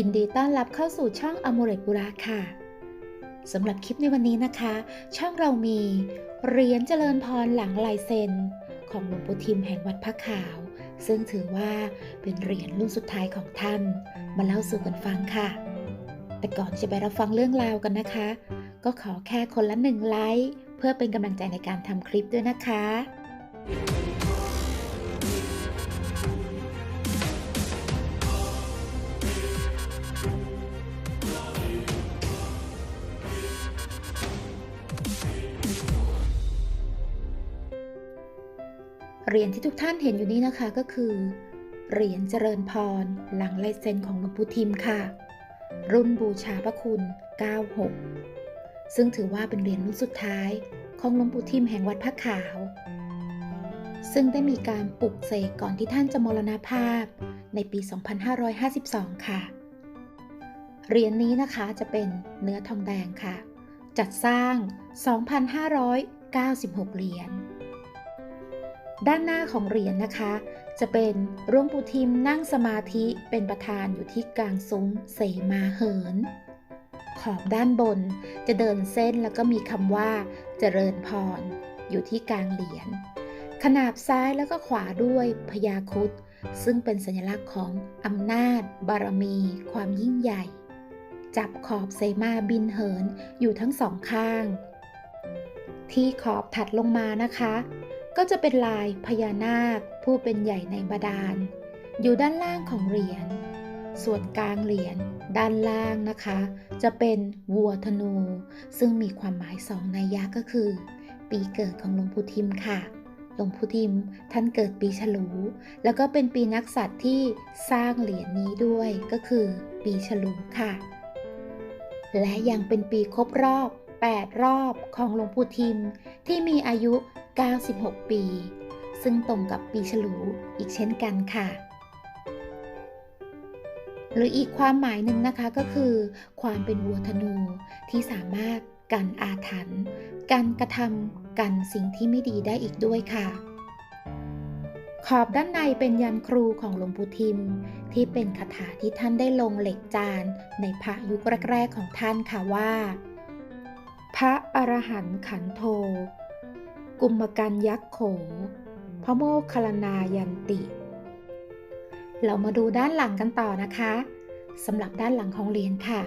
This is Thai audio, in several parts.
ยินดีต้อนรับเข้าสู่ช่องอ m ม r ร t บุระค่ะสำหรับคลิปในวันนี้นะคะ ช่องเรามีเหรียญเจริญพรหลังลายเซ็น ของหลวงปู่ทิมแห่งวัดพระขาว ซึ่งถือว่าเป็นเหรียญรุ่นสุดท้ายของท่าน มาเล่าสู่กันฟังค่ะ แต่ก่อนจะไปรับฟังเรื่องราวกันนะคะ ก็ขอแค่คนละหนึ่งไลค์เพื่อเป็นกำลังใจในการทำคลิปด้วยนะคะ เหรียญที่ทุกท่านเห็นอยู่นี้นะคะก็คือ เหรียญเจริญพร หลังลายเซ็นของหลวงปู่ทิมค่ะ รุ่นบูชาพระคุณ 96 ซึ่งถือว่าเป็นเหรียญรุ่นสุดท้ายของหลวงปู่ทิมแห่งวัดพระขาว ซึ่งได้มีการปลุกเสกก่อนที่ท่านจะมรณภาพในปี 2552 ค่ะ เหรียญนี้นะคะจะเป็นเนื้อทองแดงค่ะ จัดสร้าง 2,596 เหรียญ ด้านหน้าของเหรียญนะคะ จะเป็นหลวงปู่ทิมนั่งสมาธิเป็นประธานอยู่ที่กลางซุ้มเสมาเหิน ขอบด้านบนจะเดินเส้นแล้วก็มีคำว่าเจริญพร อยู่ที่กลางเหรียญ ขนาบซ้ายแล้วก็ขวาด้วยพญาคุดซึ่งเป็นสัญลักษณ์ของอำนาจ บารมี ความยิ่งใหญ่ จับขอบเสมาบินเหินอยู่ทั้งสองข้าง ที่ขอบถัดลงมานะคะ ก็จะเป็นลายพญานาค ผู้เป็นใหญ่ในบาดาล อยู่ด้านล่างของเหรียญ ส่วนกลางเหรียญด้านล่างนะคะ จะเป็นวัวธนู ซึ่งมีความหมายสองนัยยะก็คือ ปีเกิดของหลวงปู่ทิมค่ะหลวงปู่ทิมท่านเกิดปีฉลู แล้วก็เป็นปีนักษัตริย์ที่สร้างเหรียญนี้ด้วยก็คือปีฉลูค่ะ และยังเป็นปีครบรอบ 8 รอบของหลวงปู่ทิมที่มีอายุ 96 ปี ซึ่งตรงกับปีฉลูอีกเช่นกันค่ะ หรืออีกความหมายหนึ่งนะคะก็คือ ความเป็นวัวธนูที่สามารถกันอาถรรพ์กันกระทำกันสิ่งที่ไม่ดีได้อีกด้วยค่ะ ขอบด้านในเป็นยันครูของหลวงปู่ทิม ที่เป็นคาถาที่ท่านได้ลงเหล็กจานในพระยุคแรกๆของท่านค่ะว่า พระอรหันต์ขันโท กุมกันยักษ์โข พระโมคคัลนายันติ เรามาดูด้านหลังกันต่อนะคะสำหรับด้านหลังของเหรียญค่ะ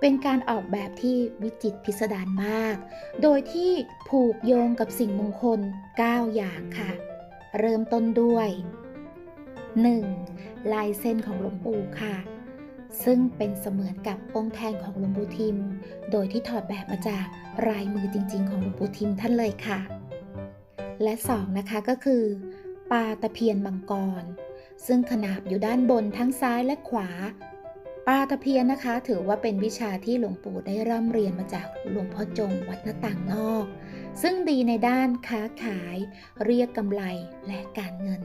เป็นการออกแบบที่วิจิตรพิสดารมาก โดยที่ผูกโยงกับสิ่งมงคล 9 อย่างค่ะ เริ่มต้นด้วย 1. ลายเส้นของหลวงปู่ค่ะ ซึ่งเป็นเสมือนกับองค์แทนของหลวงปู่ทิม โดยที่ถอดแบบมาจากลายมือจริง ๆ ของหลวงปู่ทิมท่านเลยค่ะ และ2นะคะก็คือ ปลาตะเพียนมังกร ซึ่งขนาบอยู่ด้านบนทั้งซ้ายและขวา ปลาตะเพียนนะคะ ถือว่าเป็นวิชาที่หลวงปู่ได้ร่ำเรียนมาจากหลวงพ่อจงวัดหน้าต่างนอก ซึ่งดีในด้านค้าขาย เรียกกำไรและการเงิน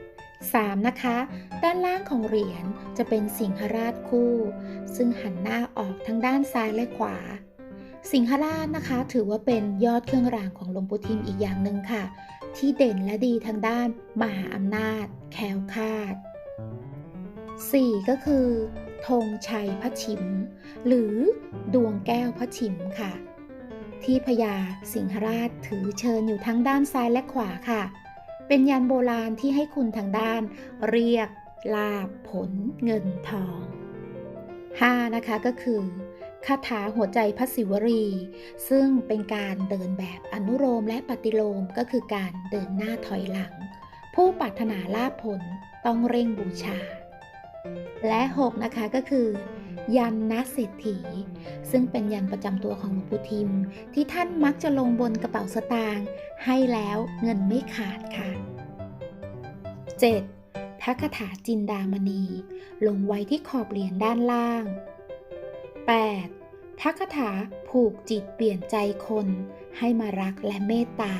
3. นะคะ ด้านล่างของเหรียญจะเป็นสิงหราชคู่ ซึ่งหันหน้าออกทั้งด้านซ้ายและขวา สิงหราชนะคะ ถือว่าเป็นยอดเครื่องรางของหลวงปู่ทิมอีกอย่างหนึ่งค่ะ ที่เด่นและดีทางด้านมหาอำนาจ แคล้วคาด 4. ก็คือธงชัยพระชิม หรือดวงแก้วพระชิมค่ะ ที่พญาสิงหราชถือเชิญอยู่ทั้งด้านซ้ายและขวาค่ะ เป็นยันโบราณที่ให้คุณทางด้าน เรียกลาบผลเงินทอง 5. นะคะก็คือ คาถาหัวใจพระศิวรี ซึ่งเป็นการเดินแบบอนุโลมและปฏิโลมก็คือการเดินหน้าถอยหลัง ผู้ปรารถนาลาภผลต้องเร่งบูชา และ 6 นะคะก็คือ ยันนะเศรษฐีซึ่งเป็นยันประจำตัวของหลวงปู่ทิม ที่ท่านมักจะลงบนกระเป๋าสตางค์ให้แล้วเงินไม่ขาดค่ะ 7. พระคาถาจินดามณี ลงไว้ที่ขอบเหรียญด้านล่าง 8. พระคาถาผูกจิตเปลี่ยนใจคนให้มารักและเมตตา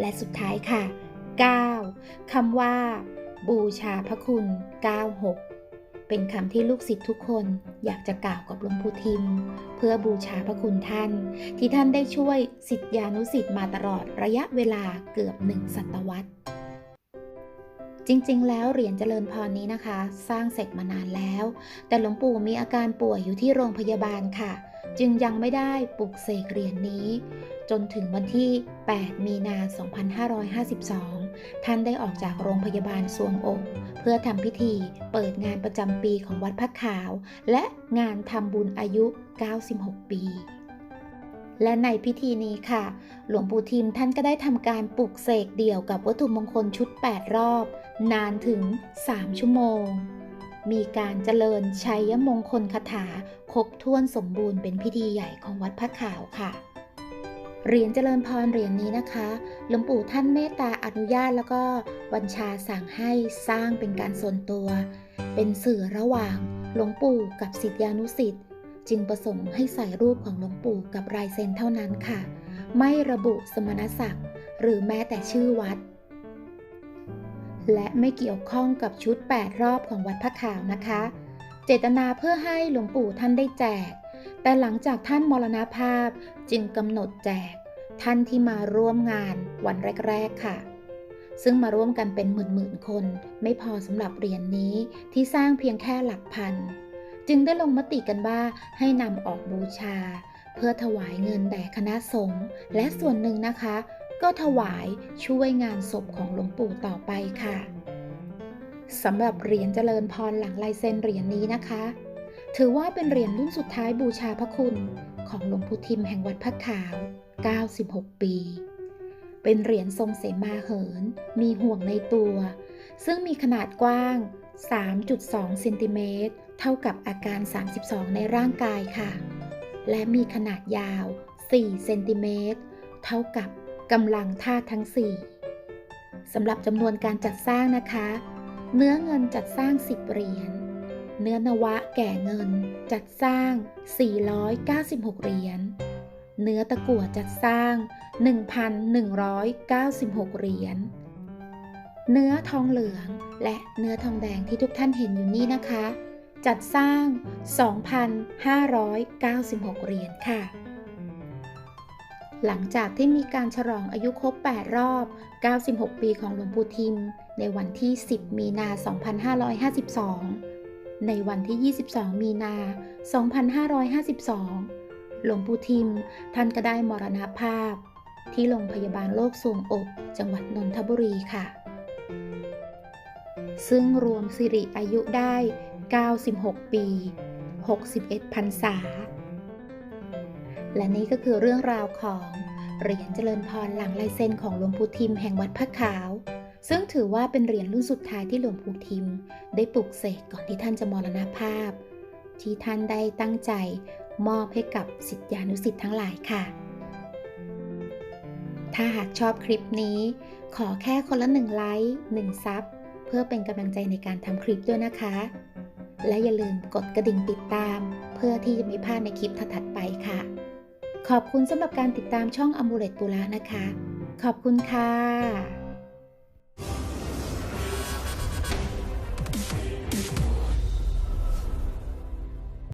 และสุดท้ายค่ะ 9. คำว่า บูชาพระคุณ 96 เป็นคำที่ลูกศิษย์ทุกคนอยากจะกล่าวกับหลวงปู่ทิม เพื่อบูชาพระคุณท่าน ที่ท่านได้ช่วยสิทธิานุสิทธิ์มาตลอดระยะเวลาเกือบหนึ่งศตวรรษ จริงๆ แล้วเหรียญเจริญพรนี้นะคะ สร้างเสร็จมานานแล้ว แต่หลวงปู่มีอาการป่วยอยู่ที่โรงพยาบาลค่ะ จึงยังไม่ได้ปลุกเสกเหรียญนี้ จนถึงวันที่ 8 มีนา 2552 ท่านได้ออกจากโรงพยาบาลสวงอกเพื่อทำพิธีเปิดงานประจำปีของวัดพระขาว และงานทำบุญอายุ 96 ปี และในพิธีนี้ค่ะ หลวงปู่ทิมท่านก็ได้ทำการปลุกเสกเดี่ยวกับวัตถุมงคลชุด 8 รอบ นานถึง 3 ชั่วโมง มีการเจริญชัยมงคลคาถาครบถ้วนสมบูรณ์เป็นพิธีใหญ่ของวัดพระขาวค่ะเหรียญเจริญพรเหรียญนี้นะคะหลวงปู่ท่านเมตตาอนุญาตแล้วก็บัญชาสั่งให้สร้างเป็นการส่วนตัว เป็นสื่อระหว่างหลวงปู่กับศิษยานุศิษย์ จึงประสงค์ให้ใส่รูปของหลวงปู่กับลายเซ็นเท่านั้นค่ะ ไม่ระบุสมณศักดิ์หรือแม้แต่ชื่อวัด และไม่เกี่ยวข้องกับชุด 8 รอบของวัดพระขาวนะคะ เจตนาเพื่อให้หลวงปู่ท่านได้แจก แต่หลังจากท่านมรณภาพจึงกำหนดแจก ท่านที่มาร่วมงานวันแรก ๆ ค่ะซึ่งมาร่วมกันเป็นหมื่นๆคน ไม่พอสำหรับเหรียญนนี้ที่สร้างเพียงแค่หลักพัน จึงได้ลงมติกันว่าให้นำออกบูชา เพื่อถวายเงินแด่คณะสงฆ์และส่วนหนึ่งนะคะ ก็ถวายช่วยงานศพของหลวงปู่ต่อไปค่ะสำหรับเหรียญเจริญพรหลังลายเซ็นเหรียญนี้นะคะ ถือว่าเป็นเหรียญรุ่นสุดท้ายบูชาพระคุณของหลวงปู่ทิมแห่งวัดพระขาว 96 ปี เป็นเหรียญทรงเสมาเหิน มีห่วงในตัว ซึ่งมีขนาดกว้าง 3.2 เซนติเมตร เท่ากับอาการ 32 ในร่างกายค่ะ และมีขนาดยาว 4 เซนติเมตร เท่ากับกำลังธาตุทั้ง 4สำหรับจำนวนการจัดสร้างนะคะ เนื้อเงินจัดสร้าง 10 เหรียญ เนื้อนวะแก่เงินจัดสร้าง 496 เหรียญ เนื้อตะกั่วจัดสร้าง 1,196 เหรียญเนื้อทองเหลืองและเนื้อทองแดงที่ทุกท่านเห็นอยู่นี่นะคะ จัดสร้าง 2,596 เหรียญค่ะ หลังจากที่มีการฉลองอายุครบ 8 รอบ 96 ปีของหลวงปู่ทิม ในวันที่ 10 มีนา 2552 ในวันที่ 22 มีนา 2552 หลวงปู่ทิม ท่านก็ได้มรณภาพ ที่โรงพยาบาลโลกสวงอก จังหวัดนนทบุรีค่ะ ซึ่งรวมสิริอายุได้ 96 ปี 61พรรษา และนี่ก็คือเรื่องราวของเหรียญเจริญพรหลังลายเซ็นของหลวงปู่ทิมแห่งวัดพระขาว ซึ่งถือว่าเป็นเหรียญรุ่นสุดท้ายที่หลวงปู่ทิม ได้ปลุกเสกก่อนที่ท่านจะมรณภาพ ที่ท่านได้ตั้งใจมอบให้กับสิทธิานุสิทธิ์ทั้งหลายค่ะ ถ้าหากชอบคลิปนี้ ขอแค่คนละหนึ่งไลค์หนึ่งซับ พื่อเป็นกำลังใจในการทำคลิปด้วยนะคะ และอย่าลืมกดกระดิ่งติดตาม เพื่อที่จะไม่พลาดในคลิปถัดไปค่ะ ขอบคุณสำหรับการติดตามช่องอมูเลตปุระนะคะ ขอบคุณค่ะ